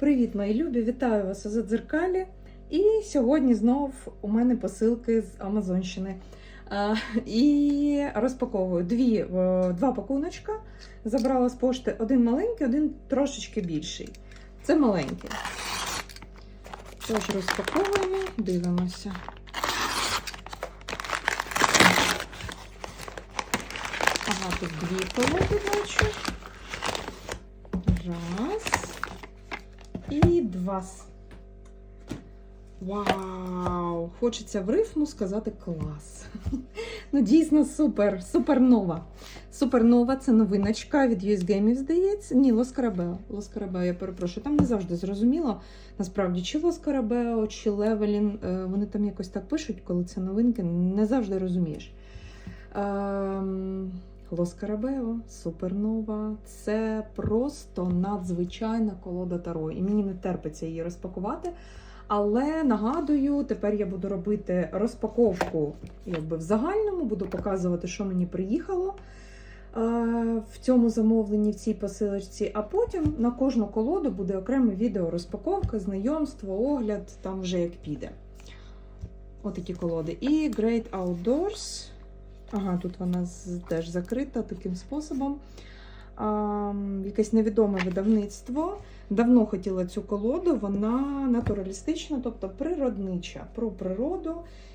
Привіт, мої любі! Вітаю вас у Задзеркалі. І сьогодні знов у мене посилки з Амазонщини. А, і розпаковую дві, два пакуночка. Забрала з пошти один маленький, один трошечки більший. Це маленький. Тож розпаковуємо, дивимося. Ага, тут дві колоди бачу. Раз. Два. Вау! Хочеться в рифму сказати клас. Ну, дійсно, супер, супернова. Супернова це новиночка від US Games, здається. Ні, Лос Карабео. Лос Карабео, я перепрошую. Там не завжди зрозуміло, насправді, чи Лос Карабео, чи Левелін. Е, Вони там якось так пишуть, коли це новинки, не завжди розумієш. Ем, Лос Карабео, супернова. Це просто надзвичайна колода Таро. І мені не терпиться її розпакувати. Але нагадую, тепер я буду робити розпаковку якби в загальному, буду показувати, що мені приїхало е, в цьому замовленні, в цій посилочці. А потім на кожну колоду буде окреме відео розпаковка, знайомство, огляд, там вже як піде. Отакі колоди. І Great Outdoors. Ага, тут вона теж закрита таким способом. А, якесь невідоме видавництво. Давно хотіла цю колоду, вона натуралістична, тобто природнича. Про природу.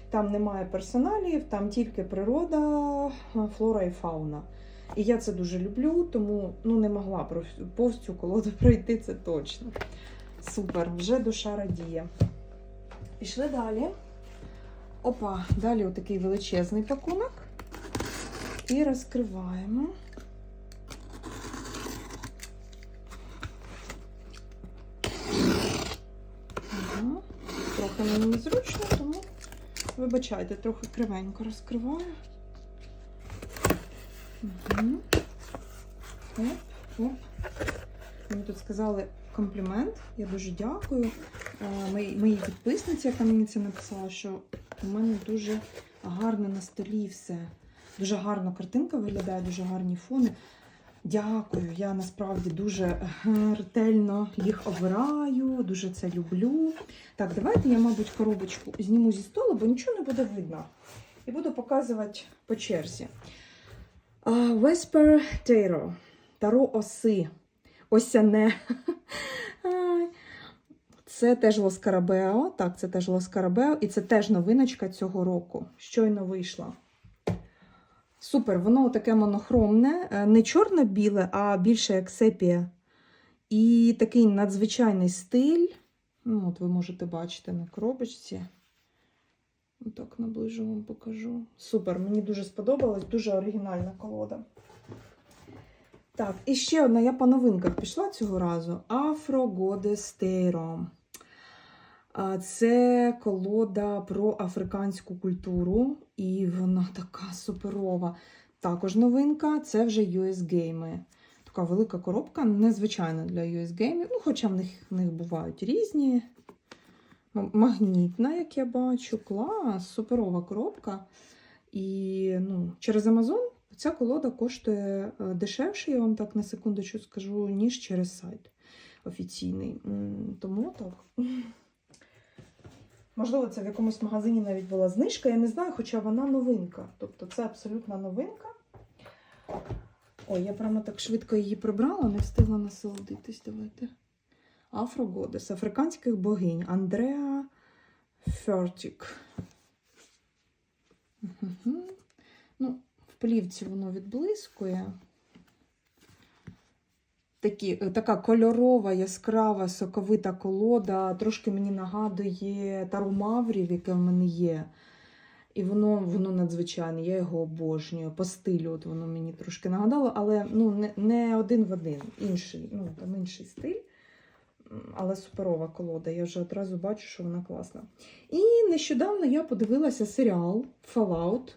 Там немає персоналів, там тільки природа, флора і фауна. І я це дуже люблю, тому ну, не могла повз цю колоду пройти, це точно. Супер, вже душа радіє. Пішли далі. Опа, далі отакий величезний пакунок. І розкриваємо. Трохи мені незручно, тому вибачайте, трохи кривенько розкриваю. Оп, оп. Мені тут сказали комплімент. Я дуже дякую. Е, Моїй, моїй підписниці, яка мені це написала, що у мене дуже гарно на столі все. Дуже гарна картинка виглядає, дуже гарні фони. Дякую. Я насправді дуже ретельно їх обираю, дуже це люблю. Так, давайте я, мабуть, коробочку зніму зі столу, бо нічого не буде видно. І буду показувати по черзі. Vesper Tarot. Таро оси. Осяне. Це теж Лос Карабео. Так, це теж Лос Карабео. І це теж новиночка цього року. Щойно вийшла. Супер, воно таке монохромне, е, не чорно-біле, а більше як сепія. І такий надзвичайний стиль. Ну, от ви можете бачити на коробочці. Отак наближу вам покажу. Супер, мені дуже сподобалось, дуже оригінальна колода. Так, і ще одна, я по новинках пішла цього разу. Afro Goddess Tarot. А, Це колода про африканську культуру, і вона така суперова. Також новинка це вже US Game. Така велика коробка, незвичайна для US Game, ну, хоча в них, в них бувають різні. Магнітна, як я бачу, клас, суперова коробка. І ну, через Amazon ця колода коштує е, дешевше, я вам так на секундочку скажу, ніж через сайт офіційний. Тому так. Можливо, це в якомусь магазині навіть була знижка, я не знаю, хоча вона новинка. Тобто це абсолютна новинка. Ой, я прямо так швидко її прибрала, не встигла насолодитись. Давайте. Афрогодес, африканських богинь. Андреа Фертік. Ну, в плівці воно відблискує. Такі, е, така кольорова, яскрава, соковита колода. Трошки мені нагадує Тару Маврів, яке в мене є. І воно воно надзвичайне, я його обожнюю. По стилю от воно мені трошки нагадало, але ну, не, не один в один, інший, ну, там інший стиль. Але суперова колода. Я вже одразу бачу, що вона класна. І нещодавно я подивилася серіал Fallout.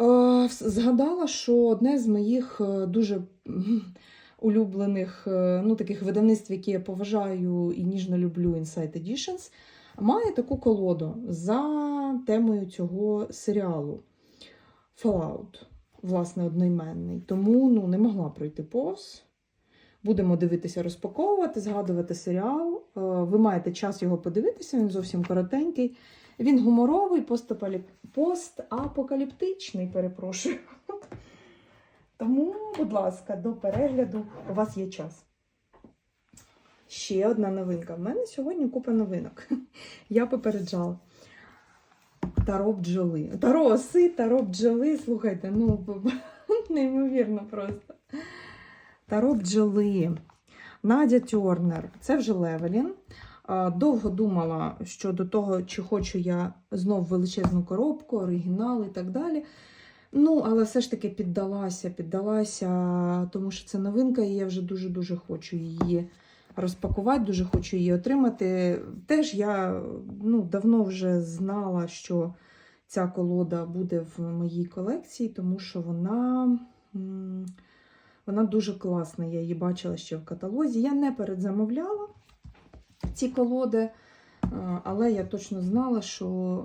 Е, Згадала, що одне з моїх е, дуже улюблених е, ну, таких видавництв, які я поважаю і ніжно люблю Inside Editions, має таку колоду за темою цього серіалу Fallout, власне, одноіменний. Тому ну, не могла пройти повз. Будемо дивитися, розпаковувати, згадувати серіал. Е, Ви маєте час його подивитися, він зовсім коротенький. Він гуморовий, постапокаліптичний, перепрошую. Тому, будь ласка, до перегляду у вас є час. Ще одна новинка. В мене сьогодні купа новинок. Я попереджала. Таро бджоли. Таро оси, таро бджоли. Слухайте, ну неймовірно просто. Таро бджоли. Надя Тьорнер. Це вже Левелін. Довго думала щодо того, чи хочу я знов величезну коробку, оригінал і так далі. Ну, але все ж таки піддалася, піддалася, тому що це новинка, і я вже дуже-дуже хочу її розпакувати, дуже хочу її отримати. Теж я ну, давно вже знала, що ця колода буде в моїй колекції, тому що вона, вона дуже класна. Я її бачила ще в каталозі. Я не передзамовляла ці колоди, але я точно знала, що,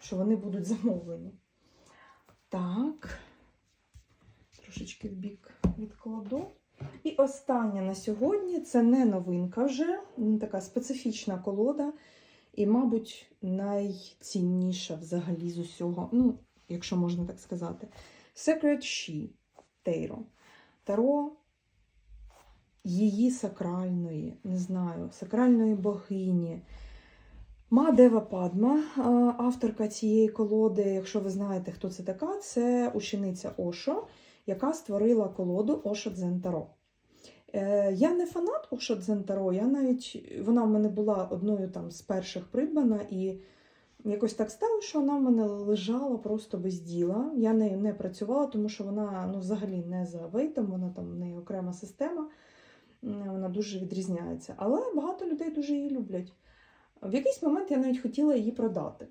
що вони будуть замовлені. Так, трошечки в бік відкладу. І остання на сьогодні це не новинка вже, така специфічна колода. І, мабуть, найцінніша взагалі з усього, ну, якщо можна так сказати. Secret She Таро. Таро її сакральної, не знаю, сакральної богині. Мадева Падма, авторка цієї колоди, якщо ви знаєте, хто це така, це учениця Ошо, яка створила колоду Ошо Дзен Таро. Е, Я не фанат Ошо Дзен Таро, я навіть вона в мене була одною там з перших придбана, і якось так стало, що вона в мене лежала просто без діла. Я нею не працювала, тому що вона ну, взагалі не за вейтом, вона там в неї окрема система, вона дуже відрізняється. Але багато людей дуже її люблять. В якийсь момент я навіть хотіла її продати.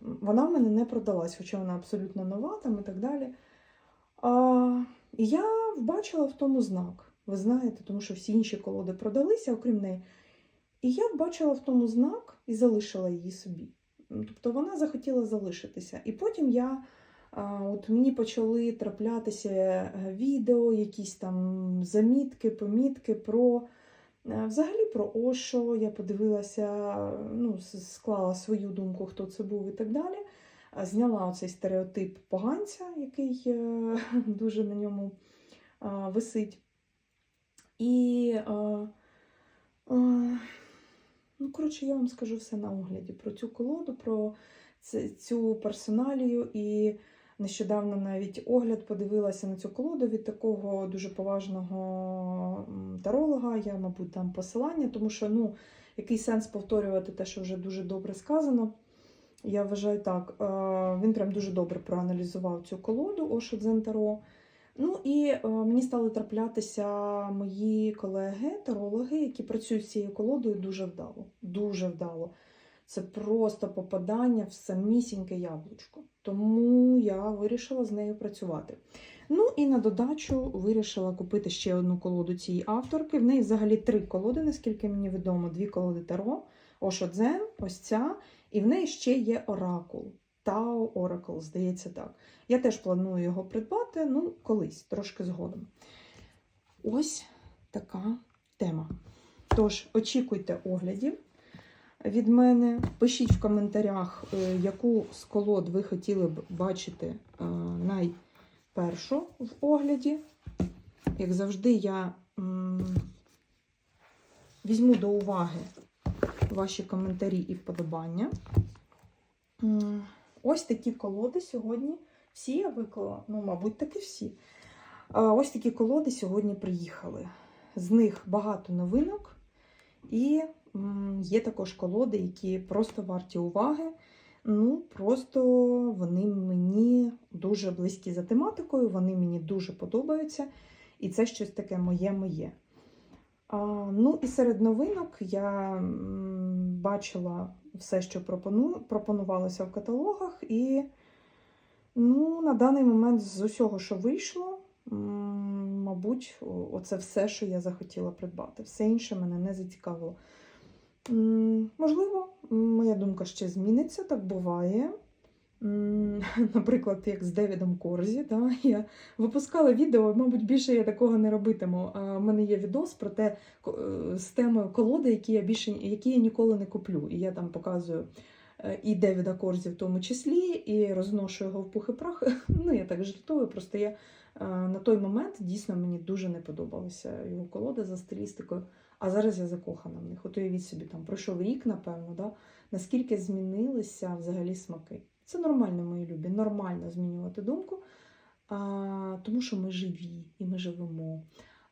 Вона в мене не продалась, хоча вона абсолютно нова там і так далі. А, і я вбачила в тому знак. Ви знаєте, тому що всі інші колоди продалися, окрім неї. І я вбачила в тому знак і залишила її собі. Тобто вона захотіла залишитися. І потім я, от мені почали траплятися е, відео, якісь там замітки, помітки про Взагалі про Ошо я подивилася, ну, склала свою думку, хто це був і так далі. Зняла оцей стереотип поганця, який е, дуже на ньому висить. І, е, е, ну, коротше, я вам скажу все на огляді про цю колоду, про цю персоналію. І Нещодавно навіть огляд подивилася на цю колоду від такого дуже поважного таролога. Я, мабуть, дам посилання, тому що ну, який сенс повторювати те, що вже дуже добре сказано. Я вважаю так. е, Він прям дуже добре проаналізував цю колоду Ошо Таро. Ну і е, мені стали траплятися мої колеги, тарологи, які працюють з цією колодою дуже вдало. Дуже вдало. Це просто попадання в самісіньке яблучко. Тому я вирішила з нею працювати. Ну і на додачу вирішила купити ще одну колоду цієї авторки. В неї взагалі три колоди, наскільки мені відомо, дві колоди Таро, Ошо Дзен, ось ця, і в неї ще є Оракул. Тао Oracle, здається так. Я теж планую його придбати, ну, колись, трошки згодом. Ось така тема. Тож, очікуйте оглядів від мене. Пишіть в коментарях, е, яку з колод ви хотіли б бачити е, найпершу в огляді. Як завжди, я візьму до уваги ваші коментарі і вподобання. Ось такі колоди сьогодні. Всі я виклала, ну, мабуть, таки всі. Ось такі колоди сьогодні приїхали. З них багато новинок. І є також колоди, які просто варті уваги. Ну, просто вони мені дуже близькі за тематикою, вони мені дуже подобаються. І це щось таке моє-моє. Ну і серед новинок я бачила все, що пропону, пропонувалося в каталогах, і ну, на даний момент з усього, що вийшло, мабуть, оце все, що я захотіла придбати. Все інше мене не зацікавило. Можливо, моя думка ще зміниться, так буває. Наприклад, як з Девідом Корзі, да, я випускала відео, мабуть, більше я такого не робитиму. В мене є відос про те, е, з темою колоди, які я більше які я ніколи не куплю. І я там показую е, і Девіда Корзі в тому числі, і розношу його в пух і прах. Ну, я так жартую, просто я на той момент дійсно мені дуже не подобалася його колода за стилістикою. А зараз я закохана в них. От уявіть собі, там пройшов рік, напевно, да? наскільки змінилися взагалі смаки. Це нормально, мої любі, нормально змінювати думку, а, тому що ми живі і ми живемо.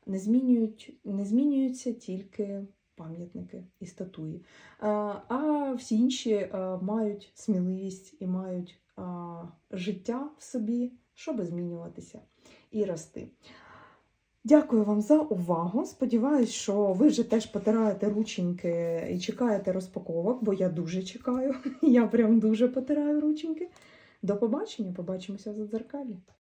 Не, змінюють, не змінюються тільки пам'ятники і статуї. А, а всі інші а, мають сміливість і мають а, життя в собі, щоб змінюватися і рости. Дякую вам за увагу. Сподіваюсь, що ви вже теж потираєте рученьки і чекаєте розпаковок, бо я дуже чекаю. Я прям дуже потираю рученьки. До побачення, побачимося в задзеркалі.